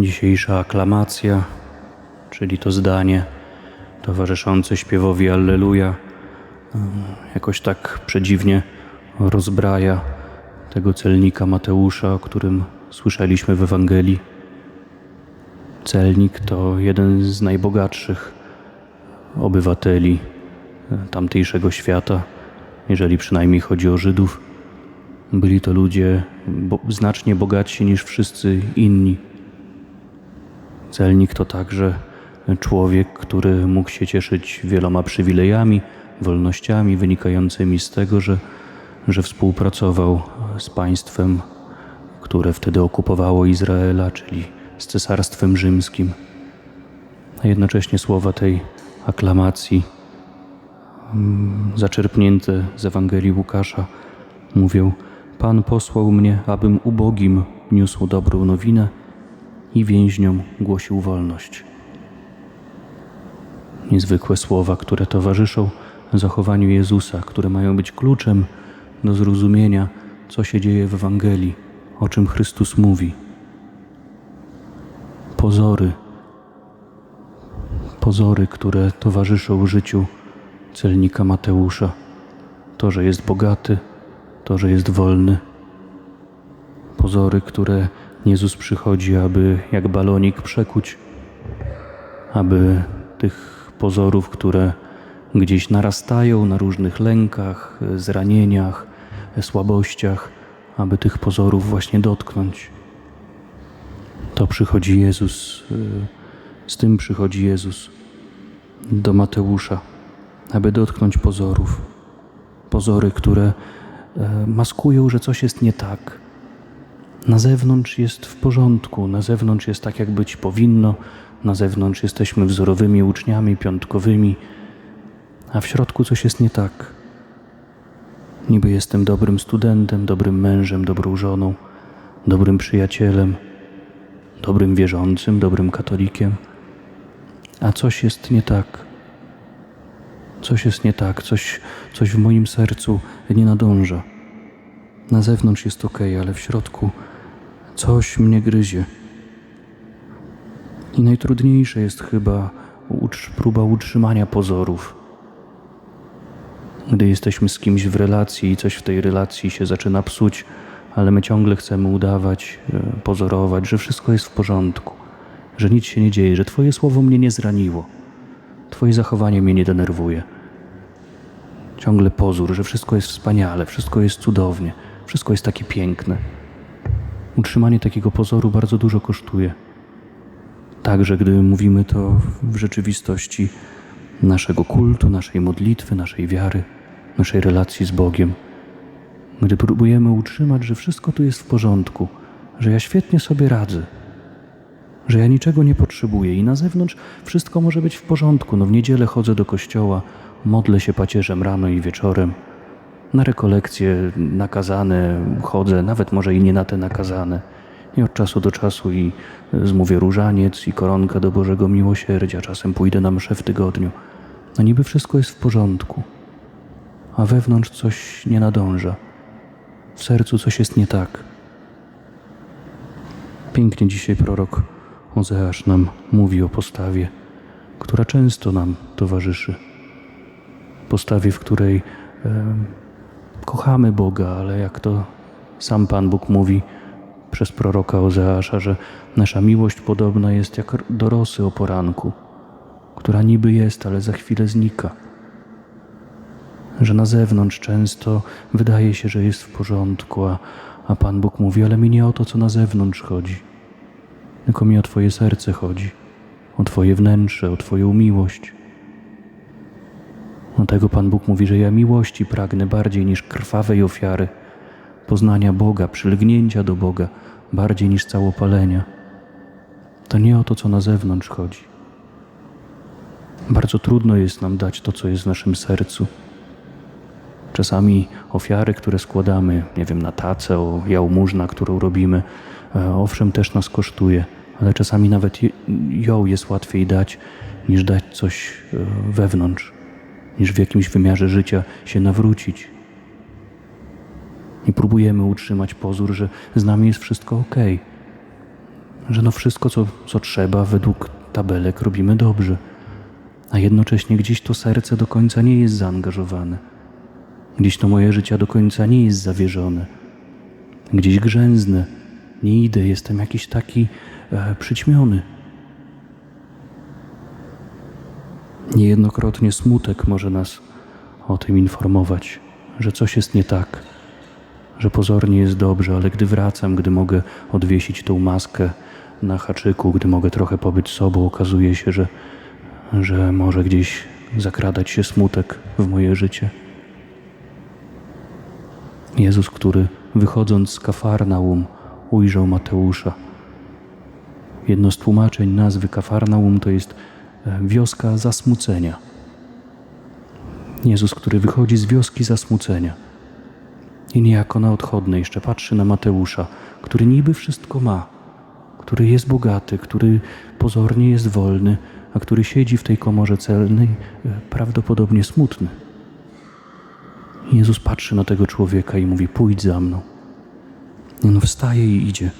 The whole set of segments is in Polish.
Dzisiejsza aklamacja, czyli to zdanie towarzyszące śpiewowi Alleluja, jakoś tak przedziwnie rozbraja tego celnika Mateusza, o którym słyszeliśmy w Ewangelii. Celnik to jeden z najbogatszych obywateli tamtejszego świata, jeżeli przynajmniej chodzi o Żydów. Byli to ludzie bo, znacznie bogatsi niż wszyscy inni. Celnik to także człowiek, który mógł się cieszyć wieloma przywilejami, wolnościami wynikającymi z tego, że, że współpracował z państwem, które wtedy okupowało Izraela, czyli z Cesarstwem Rzymskim. A jednocześnie słowa tej aklamacji, mm, zaczerpnięte z Ewangelii Łukasza, mówią: Pan posłał mnie, abym ubogim niósł dobrą nowinę i więźniom głosił wolność. Niezwykłe słowa, które towarzyszą zachowaniu Jezusa, które mają być kluczem do zrozumienia, co się dzieje w Ewangelii, o czym Chrystus mówi. Pozory, pozory, które towarzyszą życiu celnika Mateusza. To, że jest bogaty, to, że jest wolny. Pozory, które Jezus przychodzi, aby jak balonik przekuć, aby tych pozorów, które gdzieś narastają na różnych lękach, zranieniach, słabościach, aby tych pozorów właśnie dotknąć. To przychodzi Jezus, z tym przychodzi Jezus do Mateusza, aby dotknąć pozorów. Pozory, które e, maskują, że coś jest nie tak na zewnątrz jest w porządku, na zewnątrz jest tak, jak być powinno, na zewnątrz jesteśmy wzorowymi uczniami piątkowymi, a w środku coś jest nie tak. Niby jestem dobrym studentem, dobrym mężem, dobrą żoną, dobrym przyjacielem, dobrym wierzącym, dobrym katolikiem, a coś jest nie tak. Coś jest nie tak, coś, coś w moim sercu nie nadąża. Na zewnątrz jest ok, ale w środku Coś mnie gryzie. I najtrudniejsze jest chyba próba utrzymania pozorów. Gdy jesteśmy z kimś w relacji i coś w tej relacji się zaczyna psuć, ale my ciągle chcemy udawać, e, pozorować, że wszystko jest w porządku, że nic się nie dzieje, że Twoje słowo mnie nie zraniło, Twoje zachowanie mnie nie denerwuje. Ciągle pozór, że wszystko jest wspaniale, wszystko jest cudownie, wszystko jest takie piękne. Utrzymanie takiego pozoru bardzo dużo kosztuje. Także gdy mówimy to w rzeczywistości naszego kultu, naszej modlitwy, naszej wiary, naszej relacji z Bogiem. Gdy próbujemy utrzymać, że wszystko tu jest w porządku, że ja świetnie sobie radzę, że ja niczego nie potrzebuję i na zewnątrz wszystko może być w porządku. No w niedzielę chodzę do kościoła, modlę się pacierzem rano i wieczorem na rekolekcje nakazane chodzę, nawet może i nie na te nakazane. I od czasu do czasu i zmówię różaniec i koronkę do Bożego Miłosierdzia. Czasem pójdę na mszę w tygodniu. No niby wszystko jest w porządku, a wewnątrz coś nie nadąża. W sercu coś jest nie tak. Pięknie dzisiaj prorok Ozeasz nam mówi o postawie, która często nam towarzyszy. Postawie, w której kochamy Boga, ale jak to sam Pan Bóg mówi przez proroka Ozeasza, że nasza miłość podobna jest jak do rosy o poranku, która niby jest, ale za chwilę znika. Że na zewnątrz często wydaje się, że jest w porządku, a, a Pan Bóg mówi, ale mi nie o to, co na zewnątrz chodzi, tylko mi o Twoje serce chodzi, o Twoje wnętrze, o Twoją miłość. Dlatego Pan Bóg mówi, że ja miłości pragnę bardziej niż krwawej ofiary, poznania Boga, przylgnięcia do Boga, bardziej niż całopalenia. To nie o to, co na zewnątrz chodzi. Bardzo trudno jest nam dać to, co jest w naszym sercu. Czasami ofiary, które składamy, nie wiem, na tacę, o jałmużna, którą robimy, e, owszem, też nas kosztuje, ale czasami nawet ją jest łatwiej dać, niż dać coś e, wewnątrz niż w jakimś wymiarze życia się nawrócić. I próbujemy utrzymać pozór, że z nami jest wszystko ok. że no wszystko, co, co trzeba według tabelek robimy dobrze, a jednocześnie gdzieś to serce do końca nie jest zaangażowane. Gdzieś to moje życie do końca nie jest zawierzone. Gdzieś grzęznę, nie idę, jestem jakiś taki e, przyćmiony. Niejednokrotnie smutek może nas o tym informować, że coś jest nie tak, że pozornie jest dobrze, ale gdy wracam, gdy mogę odwiesić tą maskę na haczyku, gdy mogę trochę pobyć sobą, okazuje się, że, że może gdzieś zakradać się smutek w moje życie. Jezus, który wychodząc z Kafarnaum ujrzał Mateusza. Jedno z tłumaczeń nazwy Kafarnaum to jest wioska zasmucenia. Jezus, który wychodzi z wioski zasmucenia i niejako na odchodne jeszcze patrzy na Mateusza, który niby wszystko ma, który jest bogaty, który pozornie jest wolny, a który siedzi w tej komorze celnej, e, prawdopodobnie smutny. Jezus patrzy na tego człowieka i mówi: Pójdź za mną. On wstaje i idzie.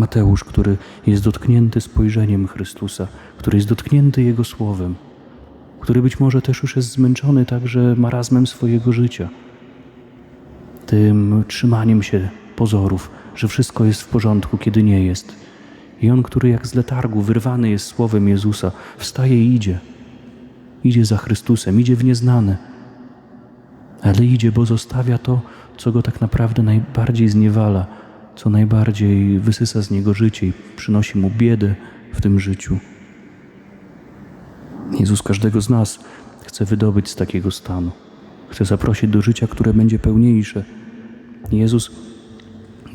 Mateusz, który jest dotknięty spojrzeniem Chrystusa, który jest dotknięty Jego słowem, który być może też już jest zmęczony także marazmem swojego życia, tym trzymaniem się pozorów, że wszystko jest w porządku, kiedy nie jest. I on, który jak z letargu wyrwany jest słowem Jezusa, wstaje i idzie. Idzie za Chrystusem, idzie w nieznane, ale idzie, bo zostawia to, co go tak naprawdę najbardziej zniewala, co najbardziej wysysa z niego życie i przynosi mu biedę w tym życiu. Jezus każdego z nas chce wydobyć z takiego stanu. Chce zaprosić do życia, które będzie pełniejsze. Jezus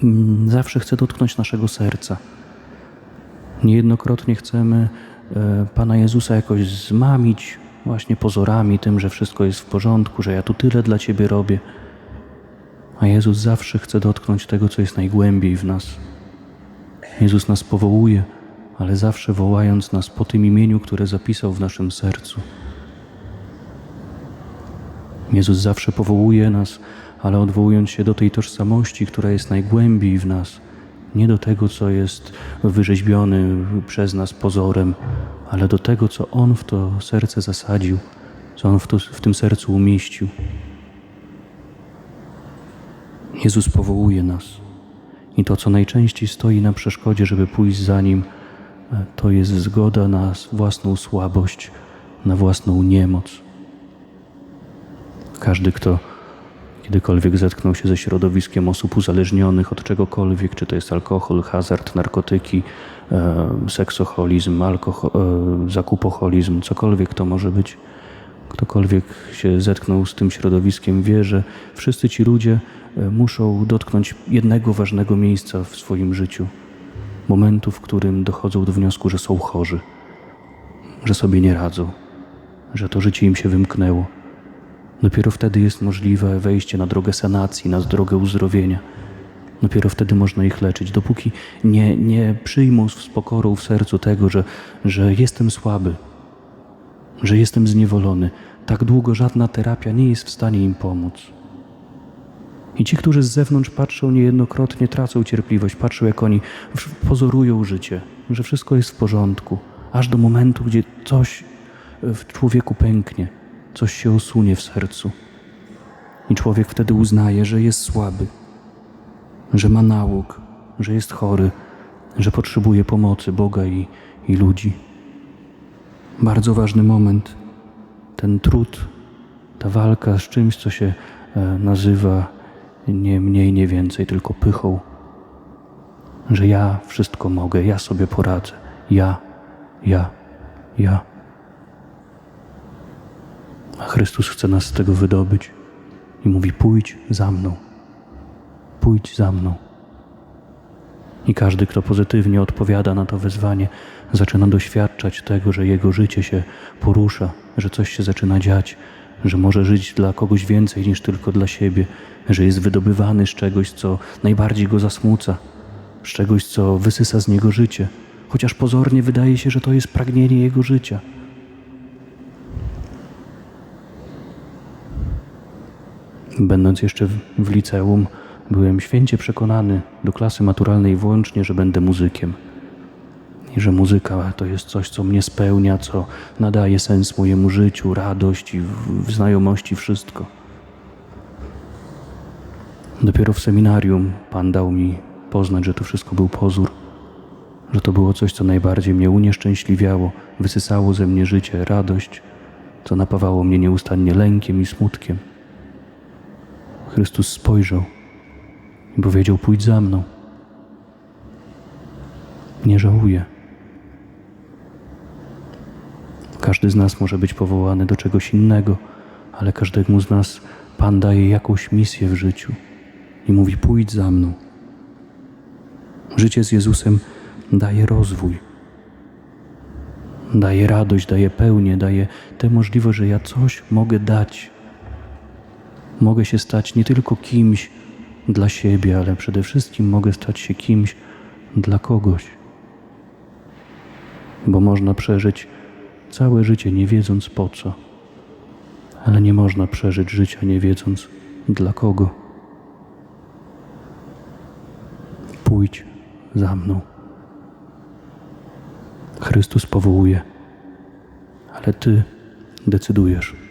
mm, zawsze chce dotknąć naszego serca. Niejednokrotnie chcemy e, Pana Jezusa jakoś zmamić właśnie pozorami, tym, że wszystko jest w porządku, że ja tu tyle dla Ciebie robię. A Jezus zawsze chce dotknąć tego, co jest najgłębiej w nas. Jezus nas powołuje, ale zawsze wołając nas po tym imieniu, które zapisał w naszym sercu. Jezus zawsze powołuje nas, ale odwołując się do tej tożsamości, która jest najgłębiej w nas, nie do tego, co jest wyrzeźbiony przez nas pozorem, ale do tego, co On w to serce zasadził, co On w, to, w tym sercu umieścił. Jezus powołuje nas. I to, co najczęściej stoi na przeszkodzie, żeby pójść za Nim, e, to jest zgoda na własną słabość, na własną niemoc. Każdy, kto kiedykolwiek zetknął się ze środowiskiem osób uzależnionych od czegokolwiek, czy to jest alkohol, hazard, narkotyki, e, seksoholizm, alkohol, e, zakupoholizm, cokolwiek to może być. Ktokolwiek się zetknął z tym środowiskiem, wie, że wszyscy ci ludzie muszą dotknąć jednego ważnego miejsca w swoim życiu. Momentu, w którym dochodzą do wniosku, że są chorzy, że sobie nie radzą, że to życie im się wymknęło. Dopiero wtedy jest możliwe wejście na drogę sanacji, na drogę uzdrowienia. Dopiero wtedy można ich leczyć. Dopóki nie, nie przyjmą z pokorą w sercu tego, że, że jestem słaby, że jestem zniewolony, tak długo żadna terapia nie jest w stanie im pomóc. I ci, którzy z zewnątrz patrzą, niejednokrotnie tracą cierpliwość, patrzą, jak oni pozorują życie, że wszystko jest w porządku, aż do momentu, gdzie coś w człowieku pęknie, coś się osunie w sercu. I człowiek wtedy uznaje, że jest słaby, że ma nałóg, że jest chory, że potrzebuje pomocy Boga i, i ludzi. Bardzo ważny moment, ten trud, ta walka z czymś, co się e, nazywa nie mniej, nie więcej, tylko pychą, że ja wszystko mogę, ja sobie poradzę, ja, ja, ja. A Chrystus chce nas z tego wydobyć i mówi: Pójdź za mną, pójdź za mną. I każdy, kto pozytywnie odpowiada na to wezwanie, zaczyna doświadczać tego, że jego życie się porusza, że coś się zaczyna dziać, że może żyć dla kogoś więcej niż tylko dla siebie, że jest wydobywany z czegoś, co najbardziej go zasmuca, z czegoś, co wysysa z niego życie, chociaż pozornie wydaje się, że to jest pragnienie jego życia. Będąc jeszcze w liceum, byłem święcie przekonany do klasy maturalnej włącznie, że będę muzykiem. I że muzyka to jest coś, co mnie spełnia, co nadaje sens mojemu życiu, radość i w- znajomości, wszystko. Dopiero w seminarium Pan dał mi poznać, że to wszystko był pozór, że to było coś, co najbardziej mnie unieszczęśliwiało, wysysało ze mnie życie, radość, co napawało mnie nieustannie lękiem i smutkiem. Chrystus spojrzał i powiedział: Pójdź za mną. Nie żałuję. Każdy z nas może być powołany do czegoś innego, ale każdemu z nas Pan daje jakąś misję w życiu i mówi: Pójdź za mną. Życie z Jezusem daje rozwój, daje radość, daje pełnię, daje tę możliwość, że ja coś mogę dać. Mogę się stać nie tylko kimś dla siebie, ale przede wszystkim mogę stać się kimś dla kogoś. Bo można przeżyć całe życie nie wiedząc po co, ale nie można przeżyć życia nie wiedząc dla kogo. Pójdź za mną. Chrystus powołuje, ale Ty decydujesz.